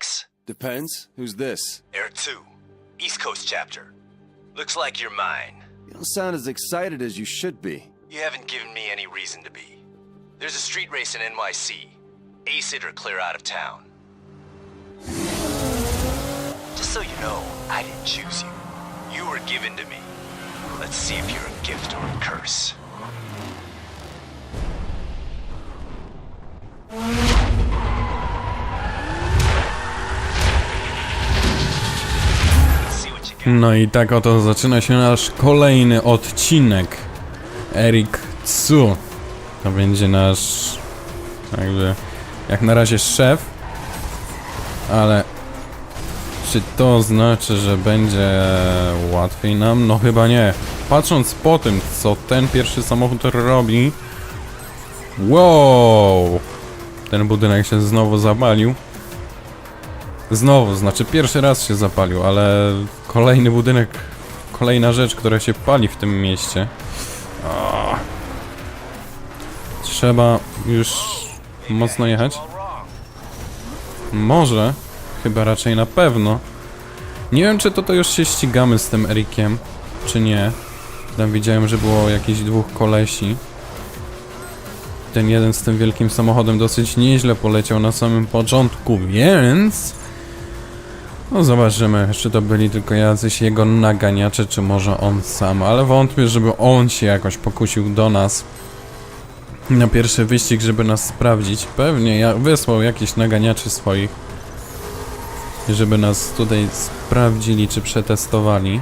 Alex. Depends. Who's this? Air 2. East Coast chapter. Looks like you're mine. You don't sound as excited as you should be. You haven't given me any reason to be. There's a street race in NYC. Ace it or clear out of town. Just so you know, I didn't choose you. You were given to me. Let's see if you're a gift or a curse. No i tak oto zaczyna się nasz kolejny odcinek. Erik Tsu. To będzie nasz jakby jak na razie szef. Ale czy to znaczy, że będzie łatwiej nam? No chyba nie. Patrząc po tym, co ten pierwszy samochód robi. Wow! Ten budynek się znowu zapalił. Znowu, znaczy pierwszy raz się zapalił, ale kolejny budynek, kolejna rzecz, która się pali w tym mieście. Trzeba już mocno jechać. Może, chyba raczej na pewno. Nie wiem, czy to, już się ścigamy z tym Erikiem, czy nie. Tam widziałem, że było jakichś dwóch kolesi. Ten jeden z tym wielkim samochodem dosyć nieźle poleciał na samym początku, więc... No zobaczymy, czy to byli tylko jacyś jego naganiacze, czy może on sam, ale wątpię, żeby on się jakoś pokusił do nas na pierwszy wyścig, żeby nas sprawdzić. Pewnie ja wysłał jakiś naganiaczy swoich, żeby nas tutaj sprawdzili, czy przetestowali.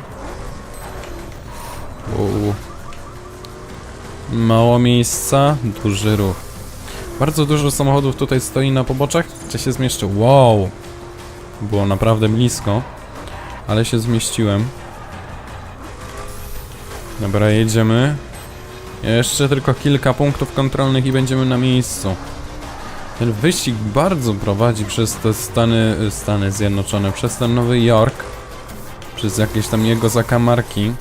Mało miejsca, duży ruch. Bardzo dużo samochodów tutaj stoi na poboczach. Czy się zmieszczę? Wow! Było naprawdę blisko, ale się zmieściłem. Dobra, jedziemy. Jeszcze tylko kilka punktów kontrolnych i będziemy na miejscu. Ten wyścig bardzo prowadzi przez te Stany, Stany Zjednoczone, przez ten Nowy Jork, przez jakieś tam jego zakamarki.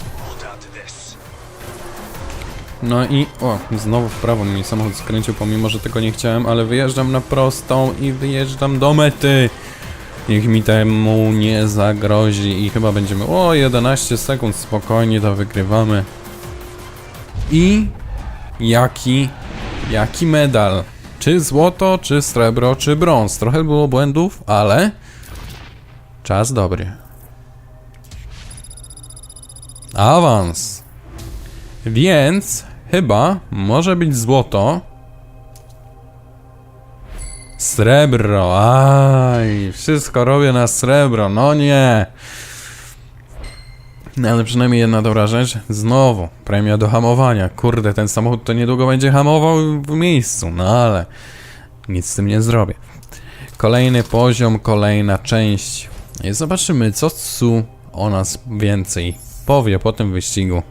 No i o, znowu w prawo mi samochód skręcił, pomimo że tego nie chciałem, ale wyjeżdżam na prostą i wyjeżdżam do mety. Niech mi temu nie zagrozi i chyba będziemy... O, 11 sekund, spokojnie to wygrywamy. I jaki, jaki medal? Czy złoto, czy srebro, czy brąz? Trochę było błędów, ale czas dobry. Awans. Więc chyba może być złoto. Srebro, aj, wszystko robię na srebro, no nie. No ale przynajmniej jedna dobra rzecz, znowu premia do hamowania. Kurde, ten samochód to niedługo będzie hamował w miejscu, no ale nic z tym nie zrobię. Kolejny poziom, kolejna część. I zobaczymy, co Tsu o nas więcej powie po tym wyścigu.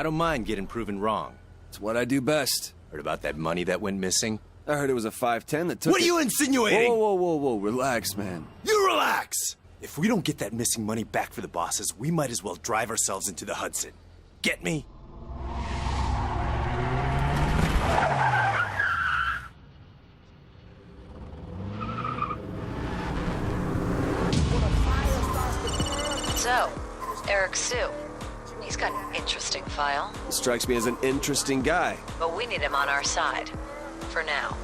I don't mind getting proven wrong. It's what I do best. Heard about that money that went missing? I heard it was a 510 that took What are you insinuating? Whoa, whoa, whoa, whoa, relax, man. You relax! If we don't get that missing money back for the bosses, we might as well drive ourselves into the Hudson. Get me? So, Eric Sue. He's got an interesting file, He strikes me as an interesting guy. but we need him on our side. For now.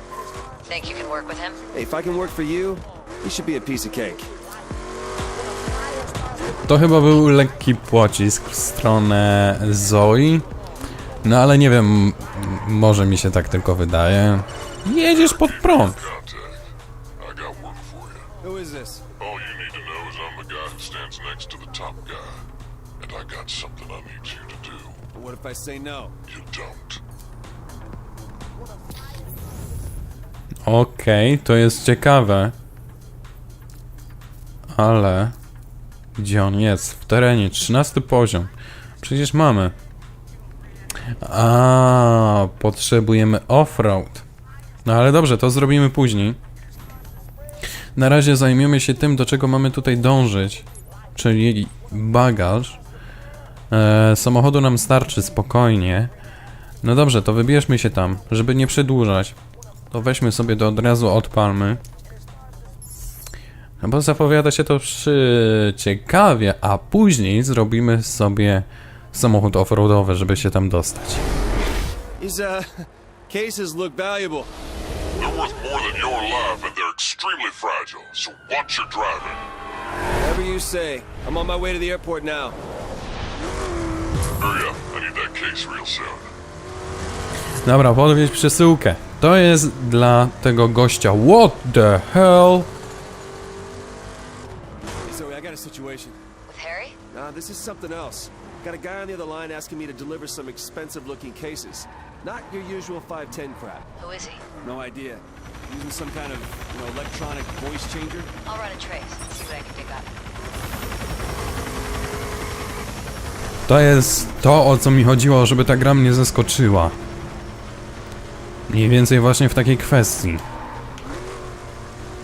Think you can work with him? Hey, if I can work for you, he should be a piece of cake. To chyba był lekki pocisk w stronę Zoe. No ale nie wiem, może mi się tak tylko wydaje. Jedziesz pod prąd. Who is this? All you need to know is I'm the guy who stands next to the top guy. And I got something I need you to do. What if I say no? You don't. Okej, to jest ciekawe. Ale... Gdzie on jest? W terenie, 13 poziom. Przecież mamy. A, potrzebujemy offroad. No ale dobrze, to zrobimy później. Na razie zajmiemy się tym, do czego mamy tutaj dążyć. Czyli bagaż. E, samochodu nam starczy spokojnie. No dobrze, to wybierzmy się tam, żeby nie przedłużać. To weźmy sobie to od razu odpalmy. No bo zapowiada się to przy ciekawie, a później zrobimy sobie samochód offroadowy, żeby się tam dostać. These, uh, cases look valuable. They're worth more than your life, and they're extremely fragile, so watch your driving. Whatever you say. I'm on my way to the airport now. Dobra, podwieź przesyłkę. To jest dla tego gościa. What the hell? Hey, Zoe, I got a situation. With Harry? Nah, this is something else. Got a guy on the other line asking me to deliver some expensive-looking cases. Not your usual 510 crap. Who is he? No idea. Using some kind of, you know, electronic voice changer. I'll run a trace, see what I can dig up. To jest to, o co mi chodziło, żeby ta gra mnie zaskoczyła. Mniej więcej właśnie w takiej kwestii.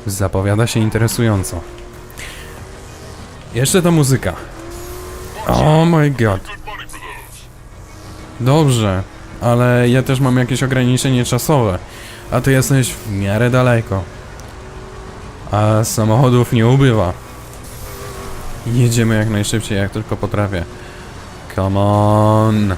Zapowiada się interesująco. Jeszcze ta muzyka. Oh my god. Dobrze, ale ja też mam jakieś ograniczenie czasowe. A ty jesteś w miarę daleko. A samochodów nie ubywa. Jedziemy jak najszybciej, jak tylko potrafię. Come on.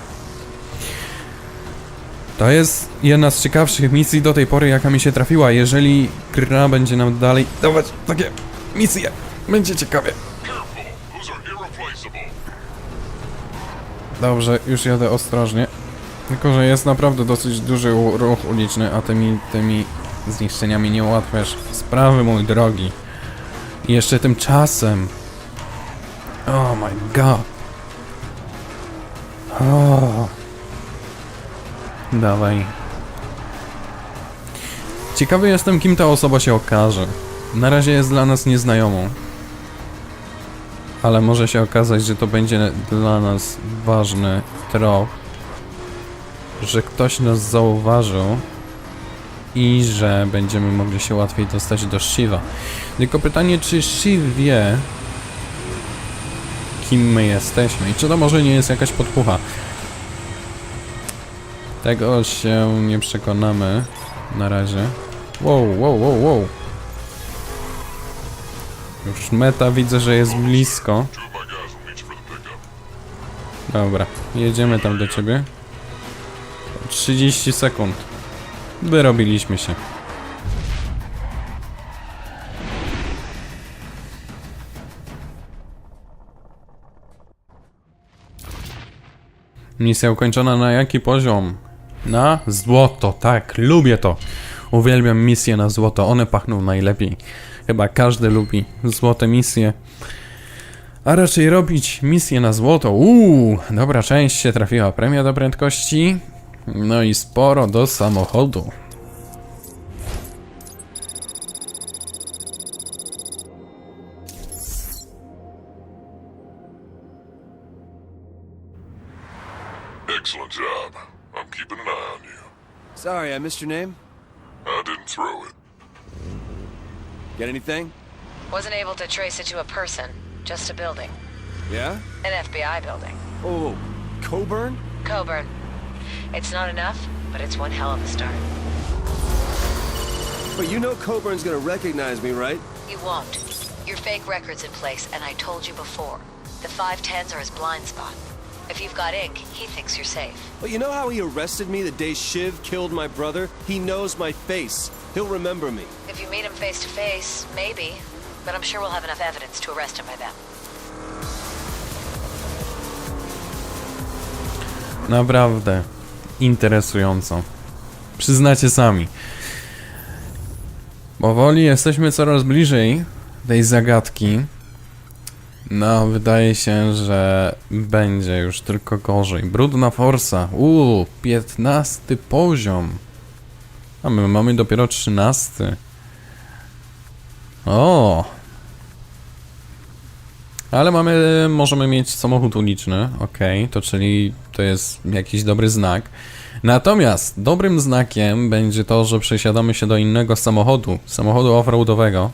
To jest jedna z ciekawszych misji do tej pory, jaka mi się trafiła. Jeżeli gra będzie nam dalej dawać takie misje, będzie ciekawie. Dobrze, już jadę ostrożnie. Tylko, że jest naprawdę dosyć duży ruch uliczny, a tymi, tymi zniszczeniami nie ułatwiasz sprawy, mój drogi. I jeszcze tymczasem. Oh my god. Dawaj. Ciekawy jestem, kim ta osoba się okaże. Na razie jest dla nas nieznajomą. Ale może się okazać, że to będzie dla nas ważny trop, że ktoś nas zauważył i że będziemy mogli się łatwiej dostać do Shiva. Tylko pytanie, czy Shiv wie, kim my jesteśmy i czy to może nie jest jakaś podpucha. Tego się nie przekonamy na razie. Wow, wow, wow, wow. Już meta widzę, że jest blisko. Dobra, jedziemy tam do ciebie. 30 sekund. Wyrobiliśmy się. Misja ukończona na jaki poziom? Na złoto, tak, lubię to. Uwielbiam misje na złoto, one pachną najlepiej. Chyba każdy lubi złote misje. A raczej robić misję na złoto. Uuu, dobra część się trafiła. Premia do prędkości. No i sporo do samochodu. Sorry, I missed your name. I didn't throw it. Get anything? Wasn't able to trace it to a person, just a building. Yeah? An FBI building. Oh, Coburn? Coburn. It's not enough, but it's one hell of a start. But you know Coburn's gonna recognize me, right? You won't. Your fake record's in place, and I told you before. The 510s are his blind spot. If you've got ink, he thinks you're safe. But you know how he arrested me the day Shiv killed my brother? He knows my face. He'll remember me. If you meet him face to face, maybe. But I'm sure we'll have enough evidence to arrest him by then. Naprawdę interesująco. Przyznacie sami. Powoli jesteśmy coraz bliżej tej zagadki. No, wydaje się, że będzie już tylko gorzej. Brudna forsa. Uuu, 15 poziom. A my mamy dopiero 13. O! Ale mamy, możemy mieć samochód uliczny, ok, to czyli to jest jakiś dobry znak. Natomiast dobrym znakiem będzie to, że przesiadamy się do innego samochodu, samochodu offroadowego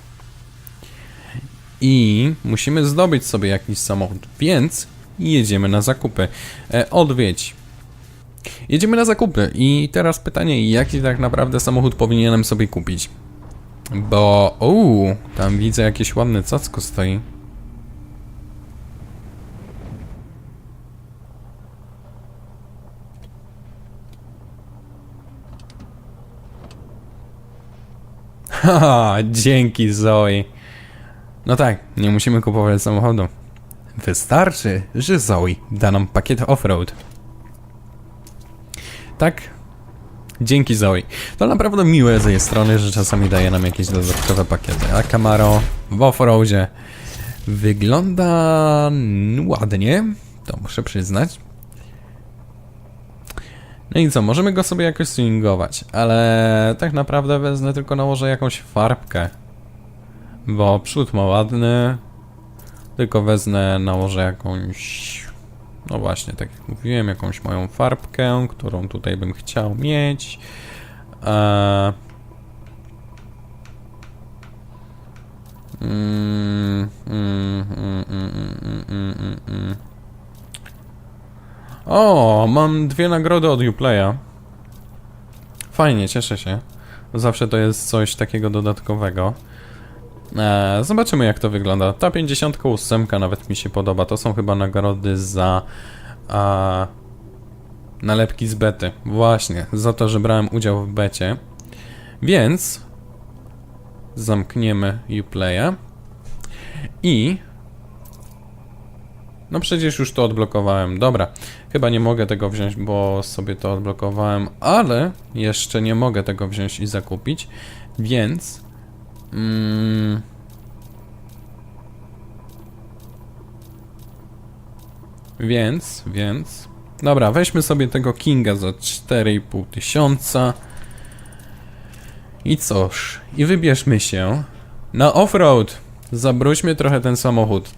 i musimy zdobyć sobie jakiś samochód, więc jedziemy na zakupy. E, odwiedź Jedziemy na zakupy i teraz pytanie, jaki tak naprawdę samochód powinienem sobie kupić? Bo, uuu, tam widzę jakieś ładne cacko stoi. Haha, dzięki Zoe. No tak, nie musimy kupować samochodu. Wystarczy, że Zoe da nam pakiet off-road. Tak? Dzięki Zoe. To naprawdę miłe z jej strony, że czasami daje nam jakieś dodatkowe pakiety. A Camaro w offroadzie wygląda ładnie, to muszę przyznać. No i co, możemy go sobie jakoś swingować, ale tak naprawdę wezmę tylko nałożę jakąś farbkę. Bo przód ma ładny, tylko wezmę, nałożę jakąś... No właśnie, tak jak mówiłem, jakąś moją farbkę, którą tutaj bym chciał mieć. O, mam dwie nagrody od Uplaya. Fajnie, cieszę się. Zawsze to jest coś takiego dodatkowego. E, zobaczymy jak to wygląda. Ta 58 nawet mi się podoba. To są chyba nagrody za a, nalepki z bety. Właśnie, za to, że brałem udział w becie. Więc zamkniemy Uplaya i no przecież już to odblokowałem. Dobra, chyba nie mogę tego wziąć, bo sobie to odblokowałem, ale jeszcze nie mogę tego wziąć i zakupić, więc Mm. Więc, więc. Dobra, weźmy sobie tego Kinga za 4,5 tysiąca. I cóż, i wybierzmy się na offroad. Zabróćmy trochę ten samochód.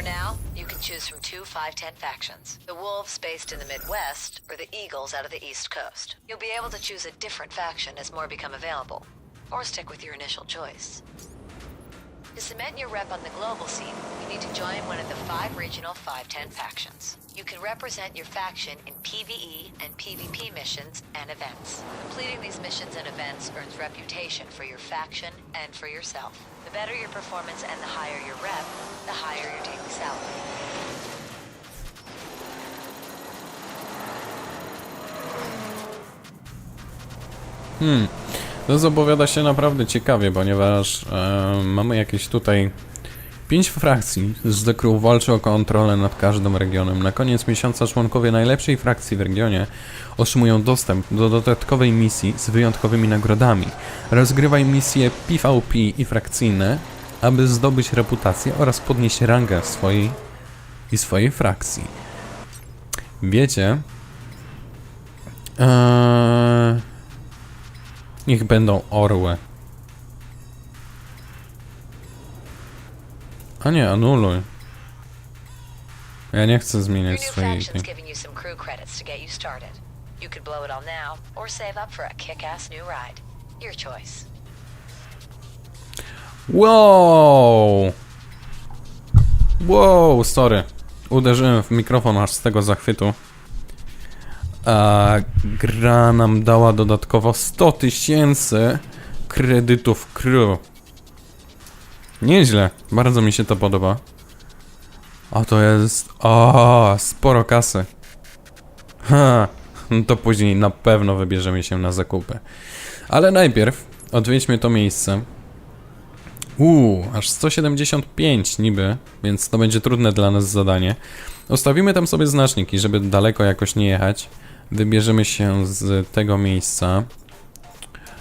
For now, you can choose from two 510 factions the Wolves based in the Midwest, or the Eagles out of the East Coast. You'll be able to choose a different faction as more become available, or stick with your initial choice. To cement your rep on the global scene, you need to join one of the five regional 510 factions. You can represent your faction in PvE and PvP missions and events. Completing these missions and events earns reputation for your faction and for yourself. The better your performance and the higher your rep, the higher your daily salary. Hmm. To zapowiada się naprawdę ciekawie, ponieważ e, mamy jakieś tutaj pięć frakcji z The Crew walczy o kontrolę nad każdym regionem. Na koniec miesiąca członkowie najlepszej frakcji w regionie otrzymują dostęp do dodatkowej misji z wyjątkowymi nagrodami. Rozgrywaj misje PvP i frakcyjne, aby zdobyć reputację oraz podnieść rangę swojej i swojej frakcji. Wiecie, eee, Niech będą orły. A nie, anuluj. Ja nie chcę Your zmieniać new swojej... faction's giving you some crew credits to get you started. You could blow it all now, or save up for a kick-ass new ride. Your choice. Wow! Wow, sorry. Uderzyłem w mikrofon aż z tego zachwytu. A gra nam dała dodatkowo 100 tysięcy kredytów crew. Nieźle, bardzo mi się to podoba. A to jest. O, sporo kasy. Ha, to później na pewno wybierzemy się na zakupy. Ale najpierw odwiedźmy to miejsce. Uuu, aż 175 niby, więc to będzie trudne dla nas zadanie. Ustawimy tam sobie znaczniki, żeby daleko jakoś nie jechać. Wybierzemy się z tego miejsca.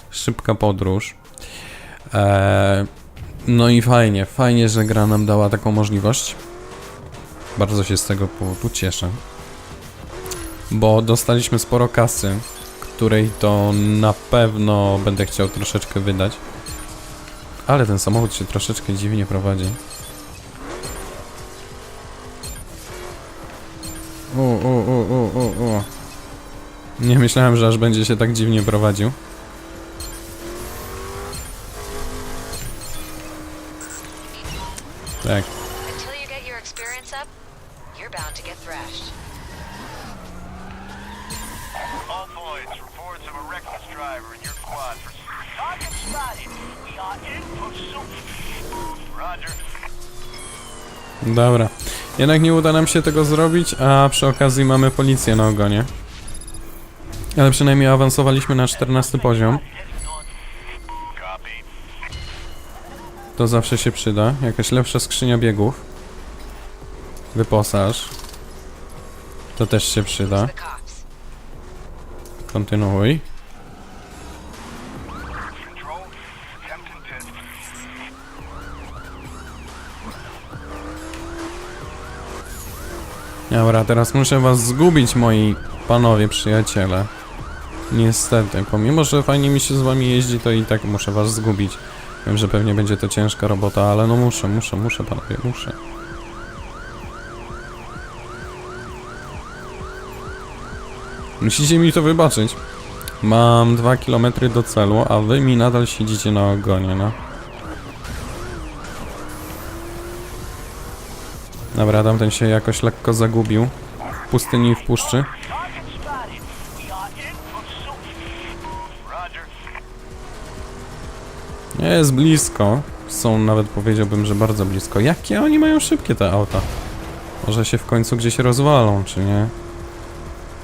Szybka podróż. Eee, no i fajnie, fajnie, że gra nam dała taką możliwość. Bardzo się z tego powodu cieszę. Bo dostaliśmy sporo kasy, której to na pewno będę chciał troszeczkę wydać. Ale ten samochód się troszeczkę dziwnie prowadzi. O, o, o, o, o, o. Nie myślałem, że aż będzie się tak dziwnie prowadził. Tak. Until you get your experience up, you're bound to get thrashed. All points. Reports of a reckless driver in your target spotted. We are in pursuit. Roger. Dobra. Jednak nie uda nam się tego zrobić, a przy okazji mamy policję na ogonie. Ale przynajmniej awansowaliśmy na 14 poziom. To zawsze się przyda. Jakaś lepsza skrzynia biegów. Wyposaż. To też się przyda. Kontynuuj. Dobra, teraz muszę was zgubić, moi panowie, przyjaciele. Niestety, pomimo, że fajnie mi się z wami jeździ, to i tak muszę was zgubić. Wiem, że pewnie będzie to ciężka robota, ale no muszę, muszę, muszę, panowie, muszę. Musicie mi to wybaczyć. Mam 2 km do celu, a wy mi nadal siedzicie na ogonie, no. Dobra, tamten się jakoś lekko zagubił. W pustyni i w puszczy. Jest blisko. Są nawet powiedziałbym, że bardzo blisko. Jakie oni mają szybkie te auta? Może się w końcu gdzieś rozwalą, czy nie?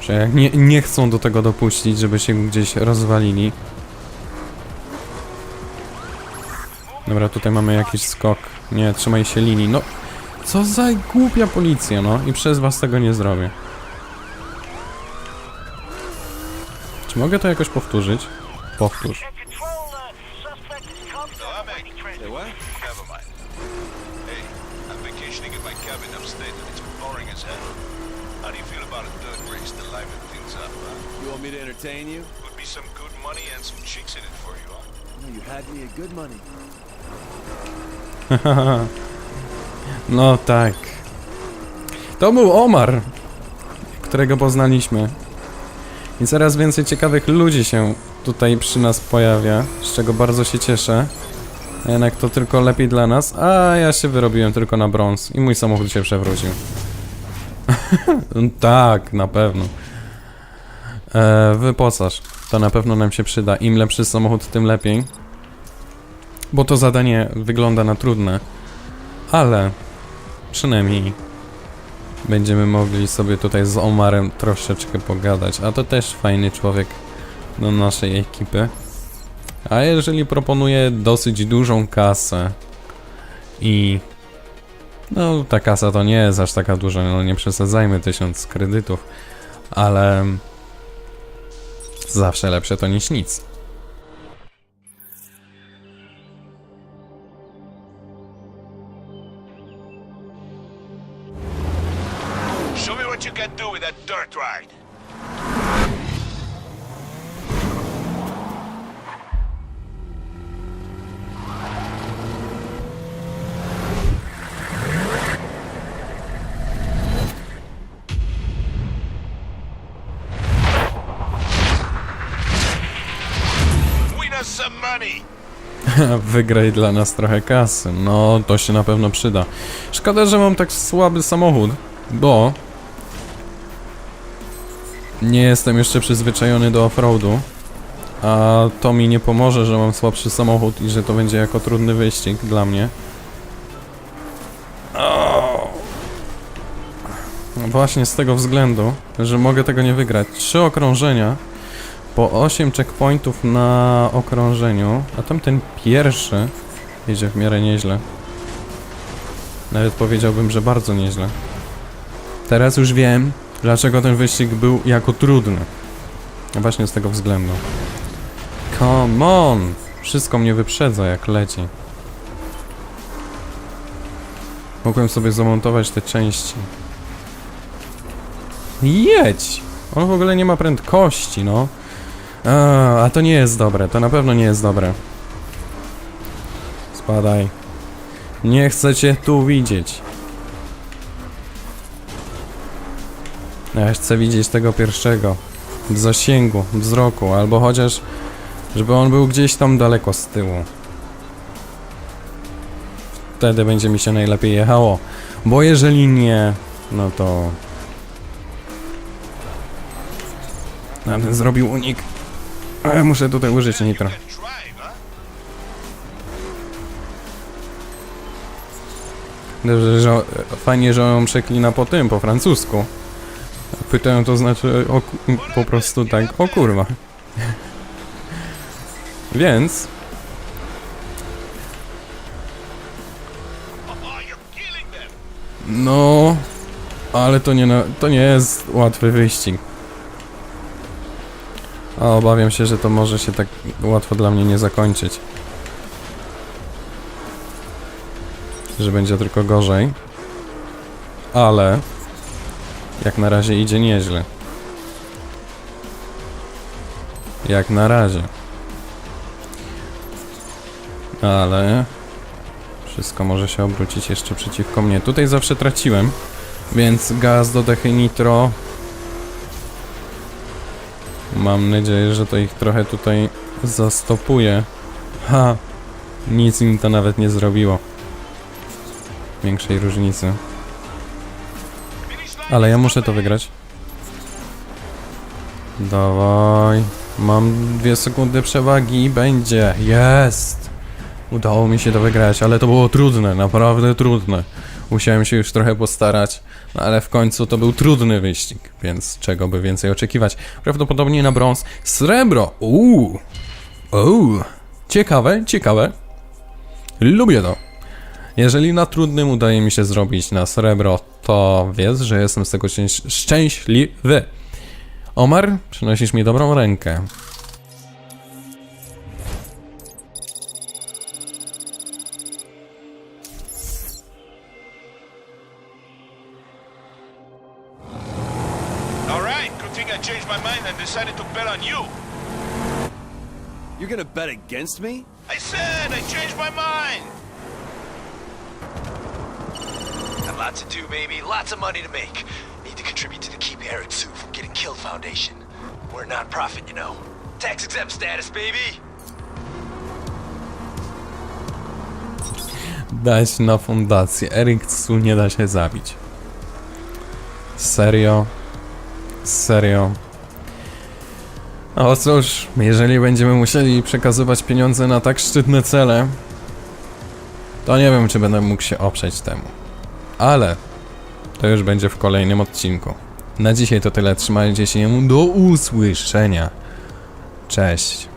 Że jak nie, nie chcą do tego dopuścić, żeby się gdzieś rozwalili. Dobra, tutaj mamy jakiś skok. Nie, trzymaj się linii. No, co za głupia policja, no. I przez was tego nie zrobię. Czy mogę to jakoś powtórzyć? Powtórz. Entertain you? Could be some good money and some chicks in it for you, huh? You had me at good money. No tak. To był Omar, którego poznaliśmy. I coraz więcej ciekawych ludzi się tutaj przy nas pojawia, z czego bardzo się cieszę. A Jednak to tylko lepiej dla nas, a ja się wyrobiłem tylko na brąz i mój samochód się przewrócił. tak, na pewno. E, wyposaż. To na pewno nam się przyda. Im lepszy samochód, tym lepiej. Bo to zadanie wygląda na trudne. Ale przynajmniej będziemy mogli sobie tutaj z Omarem troszeczkę pogadać. A to też fajny człowiek do naszej ekipy. A jeżeli proponuje dosyć dużą kasę i no ta kasa to nie jest aż taka duża, no nie przesadzajmy tysiąc kredytów, ale zawsze lepsze to niż nic. Wygraj dla nas trochę kasy. No, to się na pewno przyda. Szkoda, że mam tak słaby samochód, bo nie jestem jeszcze przyzwyczajony do offroadu. A to mi nie pomoże, że mam słabszy samochód i że to będzie jako trudny wyścig dla mnie. Właśnie z tego względu, że mogę tego nie wygrać. Trzy okrążenia po 8 checkpointów na okrążeniu, a tamten pierwszy jedzie w miarę nieźle. Nawet powiedziałbym, że bardzo nieźle. Teraz już wiem, dlaczego ten wyścig był jako trudny. A Właśnie z tego względu. Come on! Wszystko mnie wyprzedza jak leci. Mogłem sobie zamontować te części. Jedź! On w ogóle nie ma prędkości, no. A, a to nie jest dobre, to na pewno nie jest dobre. Spadaj. Nie chcę cię tu widzieć. Ja chcę widzieć tego pierwszego. W zasięgu, wzroku, albo chociaż, żeby on był gdzieś tam daleko z tyłu. Wtedy będzie mi się najlepiej jechało. Bo jeżeli nie, no to... Ale zrobił unik. Ale muszę tutaj użyć nitro. Dobrze, że fajnie, że on przeklina po tym, po francusku. Pytają to znaczy o, po prostu tak, o kurwa. Więc. No, ale to nie, na, to nie jest łatwy wyścig. A obawiam się, że to może się tak łatwo dla mnie nie zakończyć. Że będzie tylko gorzej. Ale jak na razie idzie nieźle. Jak na razie. Ale wszystko może się obrócić jeszcze przeciwko mnie. Tutaj zawsze traciłem, więc gaz do dechy nitro. Mam nadzieję, że to ich trochę tutaj zastopuje. Ha! Nic im to nawet nie zrobiło. Większej różnicy. Ale ja muszę to wygrać. Dawaj. Mam dwie sekundy przewagi. Będzie. Jest. Udało mi się to wygrać, ale to było trudne, naprawdę trudne. Musiałem się już trochę postarać, no ale w końcu to był trudny wyścig, więc czego by więcej oczekiwać. Prawdopodobnie na brąz srebro. Uuu. Uuu. Ciekawe, ciekawe. Lubię to. Jeżeli na trudnym udaje mi się zrobić na srebro, to wiedz, że jestem z tego szczęś- szczęśliwy. Omar, przynosisz mi dobrą rękę. Decided to bet on you. You're gonna bet against me? I said I changed my mind. Got lots to do, baby. Lots of money to make. Need to contribute to the Keep Eric Sue from Getting Killed Foundation. We're a non-profit, you know. Tax exempt status, baby. Dać na fundację. Erik Tsu nie da się zabić. Serio? Serio? O cóż, jeżeli będziemy musieli przekazywać pieniądze na tak szczytne cele, to nie wiem, czy będę mógł się oprzeć temu. Ale to już będzie w kolejnym odcinku. Na dzisiaj to tyle. Trzymajcie się. Do usłyszenia. Cześć.